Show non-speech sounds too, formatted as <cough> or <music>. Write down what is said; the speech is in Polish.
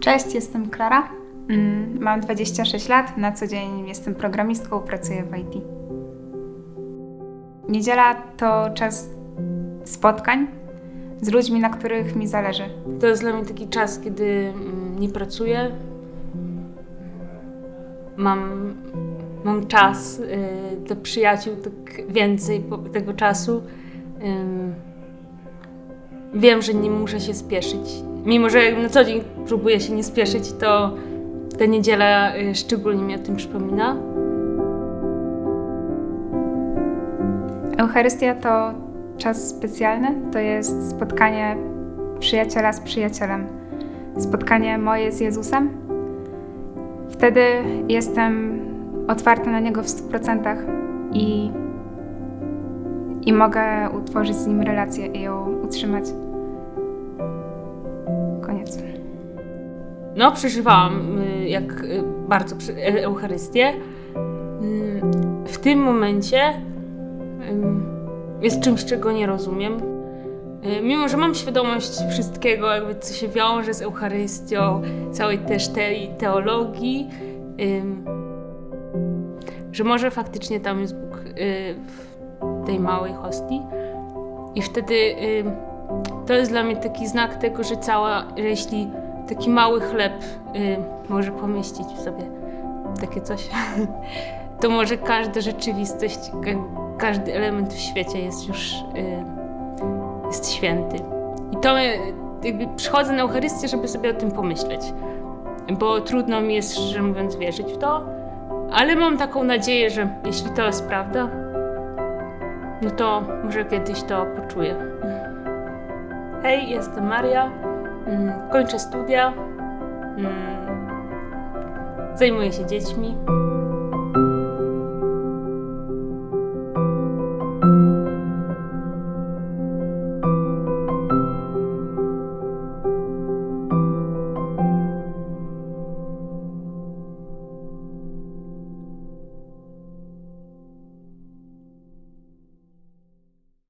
Cześć, jestem Klara. Mm, Mam 26 lat, na co dzień jestem programistką, pracuję w IT. Niedziela to czas spotkań z ludźmi, na których mi zależy. To jest dla mnie taki czas, kiedy mm, nie pracuję. Mam, mam czas y, dla przyjaciół, tak więcej tego czasu. Wiem, że nie muszę się spieszyć. Mimo, że na co dzień próbuję się nie spieszyć, to ta niedziela y, szczególnie mi o tym przypomina. Eucharystia to czas specjalny, to jest spotkanie przyjaciela z przyjacielem, spotkanie moje z Jezusem. Wtedy jestem otwarta na Niego w 100% i, i mogę utworzyć z Nim relację i ją utrzymać. No, przeżywałam y, jak y, bardzo e- Eucharystię. Mm, W tym momencie jest czymś, czego nie rozumiem. Y, Mimo, że mam świadomość wszystkiego, jakby co się wiąże z Eucharystią, całej też tej teologii, że może faktycznie tam jest Bóg w tej małej hostii. I wtedy to jest dla mnie taki znak tego, że cała, że jeśli taki mały chleb y, może pomieścić w sobie takie coś, <laughs> to może każda rzeczywistość, ka- każdy element w świecie jest już y, jest święty. I to y, jakby przychodzę na Eucharystię, żeby sobie o tym pomyśleć. Bo trudno mi jest, szczerze mówiąc, wierzyć w to, ale mam taką nadzieję, że jeśli to jest prawda, no to może kiedyś to poczuję. Hej, jestem Maria. Mm, Kończę studia. Mm, Zajmuję się dziećmi.